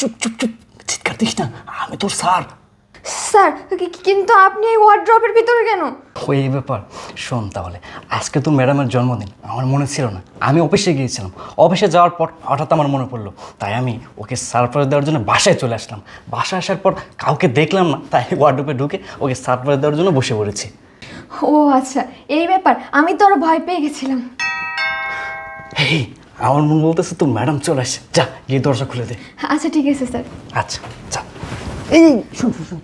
চুপ চুপ চুপ। চিৎকার দিস না। আমি তোর স্যার। স্যার কিন্তু আপনি এই ওয়ার্ড্রপের ভিতরে কেন? ওই এই ব্যাপার। শোন তাহলে আজকে তো ম্যাডামের জন্মদিন। আমার মনে ছিল না। আমি অফিসে গিয়েছিলাম। অফিসে যাওয়ার পর হঠাৎ আমার মনে পড়ল তাই আমি ওকে সারপ্রাইজ দেওয়ার জন্য বাসায় চলে আসলাম। বাসায় আসার পর কাউকে দেখলাম না তাই ওয়ার্ডরোবে ঢুকে ওকে সারপ্রাইজ দেওয়ার জন্য বসে পড়েছি। ও আচ্ছা এই ব্যাপার আমি তো আরও ভয় পেয়ে গেছিলাম। এই আমার মন বলতেছে তো ম্যাডাম চলে আসে যা গিয়ে দরজা খুলে দে। আচ্ছা ঠিক আছে স্যার। আচ্ছা যা। এই শুন শুন, শুন।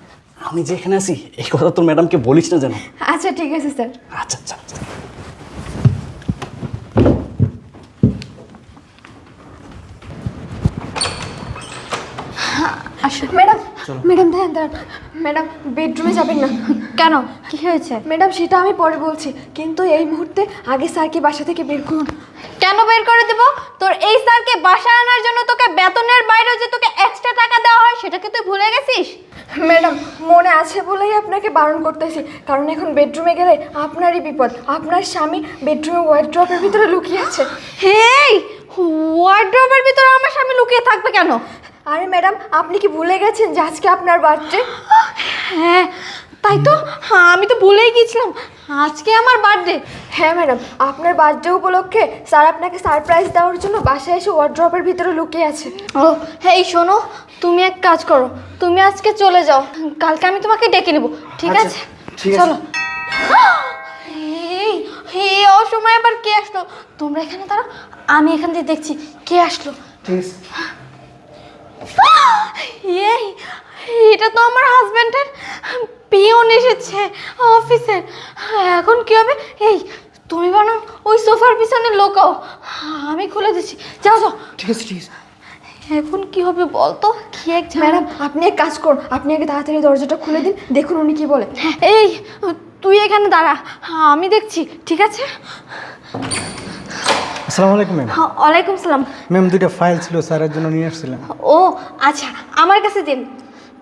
আমি যেখানে আছি এই কথা তোর ম্যাডামকে বলিস না যেন। আচ্ছা ঠিক আছে স্যার। আচ্ছা আচ্ছা আচ্ছা। ম্যাডাম ম্যাডাম দাঁড়ান ম্যাডাম বেডরুমে যাবেন না। কেন? কি হয়েছে? ম্যাডাম সেটা আমি পরে বলছি। কিন্তু এই মুহূর্তে আগে স্যারকে বাসা থেকে বের করুন। কেন বের করে দেব? তোর এই স্যারকে বাসা আনার জন্য তোকে বেতনের বাইরেও যে তোকে এক্সট্রা টাকা দেওয়া হয় সেটা কি তুই ভুলে গেছিস? ম্যাডাম মনে আছে বলেই আপনাকে বারণ করতেছি। কারণ এখন বেডরুমে গেলে আপনারই বিপদ। আপনার স্বামী বেডরুমে ওয়ার্ড্রপের ভিতরে লুকিয়ে আছে। হেই ওয়ার্ড্রোবের ভিতরে আমার স্বামী লুকিয়ে থাকবে কেন? আরে ম্যাডাম আপনি কি ভুলে গেছেন যে আজকে আপনার বার্থডে? হ্যাঁ তাই তো? হ্যাঁ, আমি তো ভুলেই গিয়েছিলাম। আজকে আমার বার্থডে। হ্যাঁ ম্যাডাম আপনার বার্থডে উপলক্ষে স্যার আপনাকে সারপ্রাইজ দেওয়ার জন্য বাসায় এসে ওয়ার্ড্রপের ভিতরে লুকিয়ে আছে। ও হ্যাঁ এই শোনো তুমি এক কাজ করো। তুমি আজকে চলে যাও। কালকে আমি তোমাকে ডেকে নেব ঠিক আচ্ছা, আছে? ঠিক আছে। চলো। এই এই অসময় আবার কে আসলো? তোমরা এখানে দাঁড়াও আমি এখান থেকে দেখছি কে আসলো। ঠিক আছে। এই এটা তো আমার হাজব্যান্ডের পিয়ন এসেছে অফিসের এখন কি হবে? এই তুমি বানো ওই সোফার পিছনে লোকাও। আমি খুলে দিচ্ছি। যাও যাও। ঠিক আছে ঠিক আছে। এখন কি হবে বলতো? কি এক ম্যাডাম আপনি এক কাজ করুন। আপনি আগে তাড়াতাড়ি দরজাটা খুলে দিন দেখুন উনি কি বলে। এই তুই এখানে দাঁড়া। আমি দেখছি ঠিক আছে? আসসালামু আলাইকুম ম্যাম। হ্যাঁ, ওয়ালাইকুম সালাম। ম্যাম দুইটা ফাইল ছিল স্যারের জন্য নিয়ে আসছিলাম। ও আচ্ছা আমার কাছে দিন।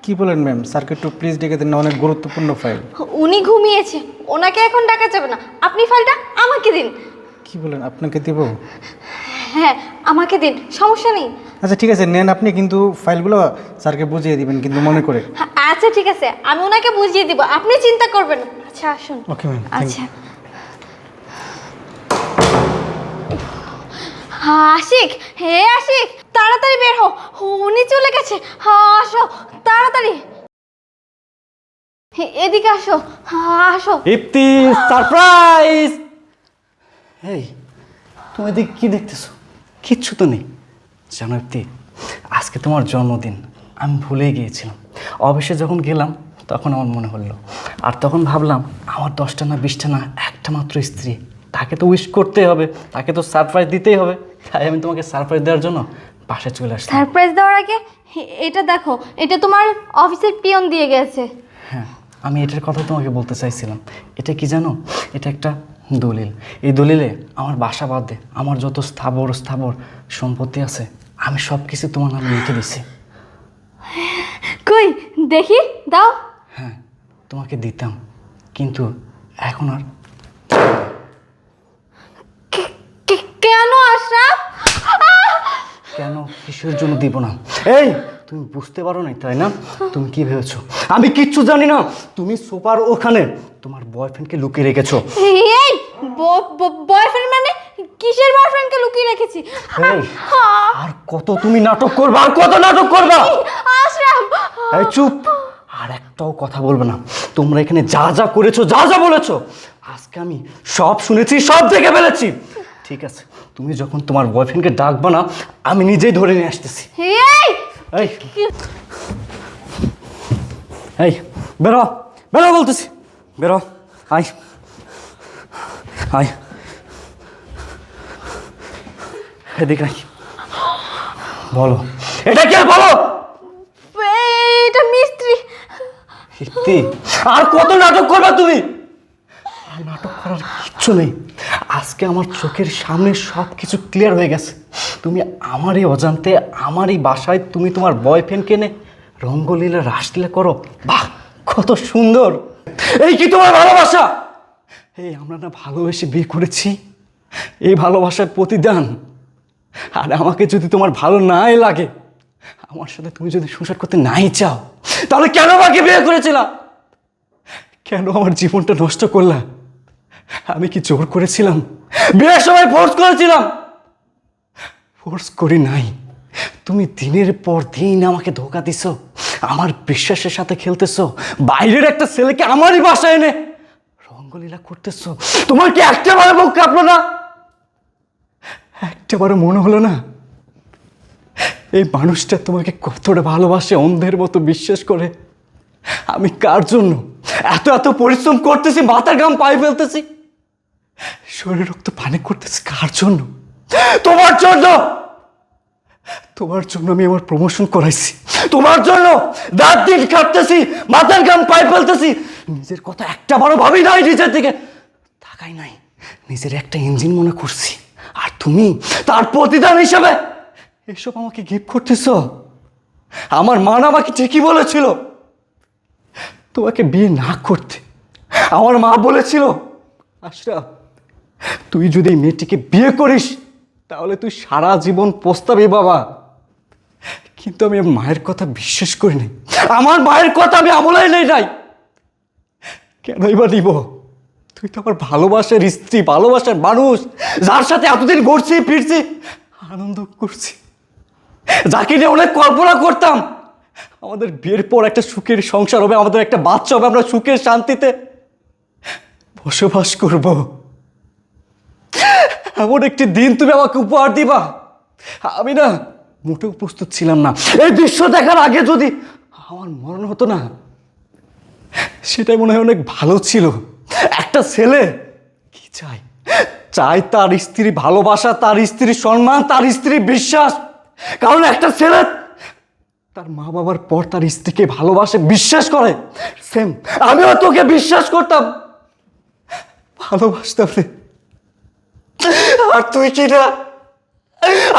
কি বলেন ম্যাম? স্যারকে একটু প্লিজ ডেকে দিন না অনেক গুরুত্বপূর্ণ ফাইল। উনি ঘুমিয়েছে। ওনাকে এখন ডাকা যাবে না। আপনি ফাইলটা আমাকে দিন। কি বলেন আপনাকে দেব? হ্যাঁ আমাকে দিন সমস্যা নেই। আচ্ছা ঠিক আছে নেন আপনি কিন্তু ফাইলগুলো স্যারকে বুঝিয়ে দিবেন কিন্তু মনে করে। আচ্ছা ঠিক আছে আমি ওনাকে বুঝিয়ে দিব আপনি চিন্তা করবেন। আচ্ছা আসুন। ওকে ম্যাম আচ্ছা। আশিক। হে আশিক, তাড়াতাড়ি বের হো উনি চলে গেছে। হ্যাঁ আসো, তাড়াতাড়ি। এদিকে আসো। হ্যাঁ আসো। ইপ্তি সারপ্রাইজ! এই, তুমি এদিকে কি দেখতেছো? কিচ্ছু তো নেই। জানো ইপ্তি আজকে তোমার জন্মদিন। আমি ভুলে গিয়েছিলাম। অফিসে যখন গেলাম, তখন আমার মনে হলো। আর তখন ভাবলাম, আমার দশটা না, বিশটা না, একটা মাত্র স্ত্রী। তাকে তো উইশ করতেই হবে। তাকে তো সারপ্রাইজ দিতেই হবে। তাই আমি তোমাকে সারপ্রাইজ দেওয়ার জন্য পাশে চলে আসলাম। সারপ্রাইজ দেওয়ার আগে এটা দেখো এটা তোমার অফিসের পিয়ন দিয়ে গেছে। হ্যাঁ আমি এটার কথা তোমাকে বলতে চাইছিলাম। এটা কি জানো? এটা একটা দলিল। এই দলিলে আমার বাসা বাদ দে আমার যত স্থাবর স্থাবর সম্পত্তি আছে আমি সব কিছু তোমার নামে লিখে দিছি। কই দেখি দাও। হ্যাঁ তোমাকে দিতাম কিন্তু এখন আর কে- কে- কেন আশরাফ কেন কিসের জন্য দিব না? এই তুমি বুঝতে পারো না তাই না? তুমি কি ভেবেছো? আমি কিচ্ছু জানি না। তুমি সোপার ওখানে তোমার বয়ফ্রেন্ডকে লুকিয়ে রেখেছো। এই বয়ফ্রেন্ড মানে কিসের বয়ফ্রেন্ডকে লুকিয়ে রেখেছি? আর কত তুমি নাটক করবা আর কত নাটক করবা? আশরাফ এই চুপ। আর একটাও কথা বলবে না। তোমরা এখানে যা যা করেছ যা যা বলেছ আজকে আমি সব শুনেছি সব দেখে ফেলেছি। ঠিক আছে তুমি যখন তোমার বয়ফ্রেন্ডকে ডাকবা না আমি নিজেই ধরে নিয়ে আসতেছি। এই! এই! এই বেরো বেরো বলতেছি। বেরো আয়। আয়। এদিকে আয়। বলো। এটা কে বলো? এটা মিস্ত্রি। সত্যি? আর কত নাটক করবা তুমি? আর নাটক করার কিচ্ছু নেই। আজকে আমার চোখের সামনে সব কিছু ক্লিয়ার হয়ে গেছে। তুমি আমারই অজান্তে, আমারই বাসায় তুমি তোমার বয়ফ্রেন্ড কেনে রঙ্গলীলা, রাসলীলা করো। বাহ, কত সুন্দর! এই কি তোমার ভালোবাসা? এই আমরা না ভালোবেসে বিয়ে করেছি। এই ভালোবাসার প্রতিদান। আর আমাকে যদি তোমার ভালো নাই লাগে, আমার সাথে তুমি যদি সংসার করতে নাই চাও, তাহলে কেন আমাকে বিয়ে করেছিলাম কেন আমার জীবনটা নষ্ট করলা? আমি কি জোর করেছিলাম? বিয়ের সময় ফোর্স করেছিলাম। ফোর্স করি নাই। তুমি দিনের পর দিন আমাকে ধোকা দিছো, আমার বিশ্বাসের সাথে খেলতেছো, বাইরের একটা ছেলেকে আমারই বাসায় এনে রঙ্গলীলা করতেছো। তোমার কি একটা বারে মুখ কাঁপলো না? একটা বারে মনে হলো না? এই মানুষটা তোমাকে কতটা ভালোবাসে, অন্ধের মতো বিশ্বাস করে। আমি কার জন্য এত এত পরিশ্রম করতেছি, মাথার ঘাম পায়ে ফেলতেছি? শরীর রক্ত পানি করতেছি কার জন্য? তোমার জন্য! তোমার জন্য আমি আমার প্রমোশন করাইছি। তোমার জন্য রাত দিন খাটতেছি মাথার ঘাম পায়ে ফেলতেছি। নিজের কথা একটা বড় ভাবি নাই নিজের দিকে। তাকাই নাই নিজের একটা ইঞ্জিন মনে করছি। আর তুমি তার প্রতিদান হিসাবে এসব আমাকে গিফট করতেছ। আমার মা না আমাকে ঠিকই বলেছিল। তোমাকে বিয়ে না করতে। আমার মা বলেছিল আশরাফ তুই যদি এই মেয়েটিকে বিয়ে করিস, তাহলে তুই সারা জীবন পস্তাবি বাবা। কিন্তু আমি মায়ের কথা বিশ্বাস করিনি আমার মায়ের কথা আমি আমলাই নেই নাই। কেনই বা নিব? তুই তো আমার ভালোবাসার স্ত্রী, ভালোবাসার মানুষ। যার সাথে এতদিন ঘুরছি, ফিরছি, আনন্দ করছি। যাকে নিয়ে অনেক কল্পনা করতাম, আমাদের বিয়ের পর একটা সুখের সংসার হবে, আমাদের একটা বাচ্চা হবে, আমরা সুখের শান্তিতে বসবাস করব। এমন একটি দিন তুমি আমাকে উপহার দিবা। আমি না মোটেও প্রস্তুত ছিলাম না। এই দৃশ্য দেখার আগে যদি আমার মরণ হতো না, সেটাই মনে হয় অনেক ভালো ছিল। একটা ছেলে কি চাই চাই তার স্ত্রী ভালোবাসা, তার স্ত্রীর সম্মান, তার স্ত্রী বিশ্বাস। কারণ একটা ছেলে তার মা বাবার পর তার স্ত্রীকে ভালোবাসে, বিশ্বাস করে। সেম, আমিও তোকে বিশ্বাস করতাম। ভালোবাসতাম রে। আর তুই কি না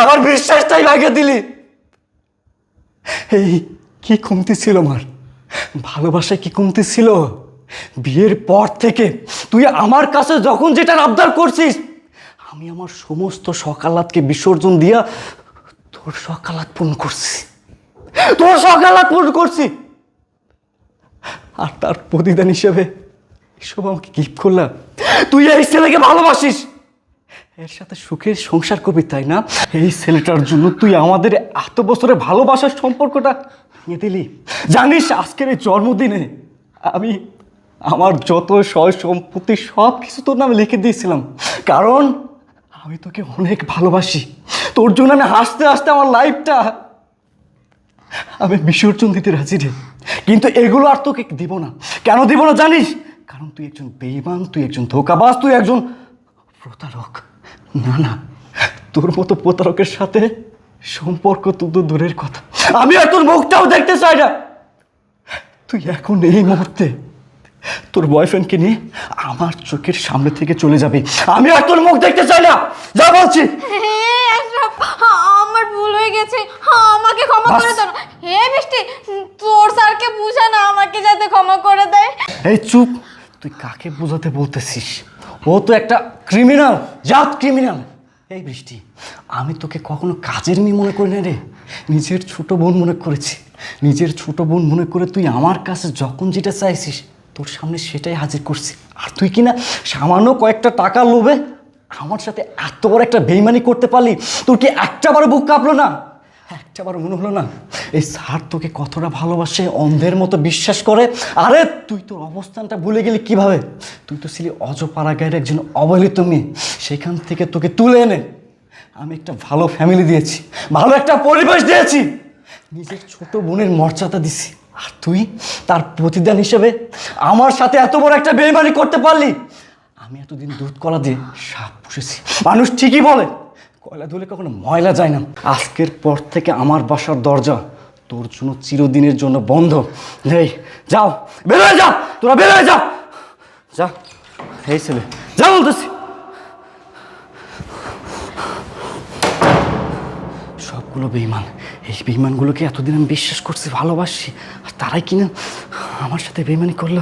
আমার বিশ্বাসটাই ভাগে দিলি। এই কি কমতি ছিল আমার? ভালোবাসায় কি কমতি ছিল? বিয়ের পর থেকে তুই আমার কাছে যখন যেটা আবদার করছিস, আমি আমার সমস্ত সকালাতকে বিসর্জন দিয়া তোর সকালাত পূর্ণ করছি। তোর সকালাত পূর্ণ করছি। আর তার প্রতিদান হিসেবে এসব আমাকে গিফট করলাম। তুই এই ছেলেকে ভালোবাসিস। এর সাথে সুখের সংসার করবি, তাই না? এই ছেলেটার জন্য তুই আমাদের এত বছরের ভালোবাসার সম্পর্কটা ভেঙে দিলি। জানিস, আজকের এই জন্মদিনে আমি আমার যত সয় সম্পত্তি সব কিছু তোর নামে লিখে দিয়েছিলাম। কারণ আমি তোকে অনেক ভালোবাসি। তোর জন্য আমি হাসতে হাসতে আমার লাইফটা আমি বিসর্জন দিতে রাজি রে। কিন্তু এগুলো আর তোকে দিব না। কেন দিব না, জানিস? কারণ তুই একজন বেইমান তুই একজন ধোকাবাজ, তুই একজন প্রতারক। না না। তোর মতো প্রতারকের সাথে সম্পর্ক তো তো দূরের কথা। আমি আর তোর মুখটাও দেখতে চাই না। তুই এখন এই মুহূর্তে তোর বয়ফ্রেন্ডকে নিয়ে আমার চোখের সামনে থেকে চলে যাবে। আমি আর তোর মুখ দেখতে চাই না। যা বলছি। আমার ভুল হয়ে গেছে। আমাকে ক্ষমা করে। দাও হে মিষ্টি তোর স্যারকে বুঝা না আমাকে যাতে ক্ষমা করে দেয়। এই চুপ। তুই কাকে বোঝাতে বলতেছিস? ও তো একটা ক্রিমিনাল, জাত ক্রিমিনাল। এই বৃষ্টি, আমি তোকে কখনো কাজের মেয়ে মনে করি না রে। নিজের ছোট বোন মনে করেছি। নিজের ছোট বোন মনে করে তুই আমার কাছে যখন যেটা চাইছিস, তোর সামনে সেটাই হাজির করছি। আর তুই কি না সামান্য কয়েকটা টাকা লোভে আমার সাথে এত বড় একটা বেইমানি করতে পারলি? তোর কি একটা বুক কাঁপলো না? একটা বার মনে হলো না, এই স্যার তোকে কতটা ভালোবাসে, অন্ধের মতো বিশ্বাস করে। আরে, তুই তোর অবস্থানটা ভুলে গেলি কীভাবে? তুই তো ছিলি অজপাড়া গায়ের একজন অবহেলিত মেয়ে। সেখান থেকে তোকে তুলে এনে আমি একটা ভালো ফ্যামিলি দিয়েছি, ভালো একটা পরিবেশ দিয়েছি। নিজের ছোট বোনের মর্যাদা দিছি। আর তুই তার প্রতিদান হিসেবে আমার সাথে এত বড় একটা বেইমানি করতে পারলি? আমি এতদিন দুধ কলা দিয়ে সাপ পুষেছি। মানুষ ঠিকই বলে কয়লা ধুলে কখনো ময়লা যায় না। আজকের পর থেকে আমার বাসার দরজা তোর জন্য চিরদিনের জন্য বন্ধ। নেই যাও বেরোয় যা, তোরা বেরোয় যা। যা, এই ছেলে, যা বলতেছি। সবগুলো বেইমান এই বেইমানগুলোকে এতদিন আমি বিশ্বাস করছি ভালোবাসি আর তারাই কিনা আমার সাথে বেইমানি করল।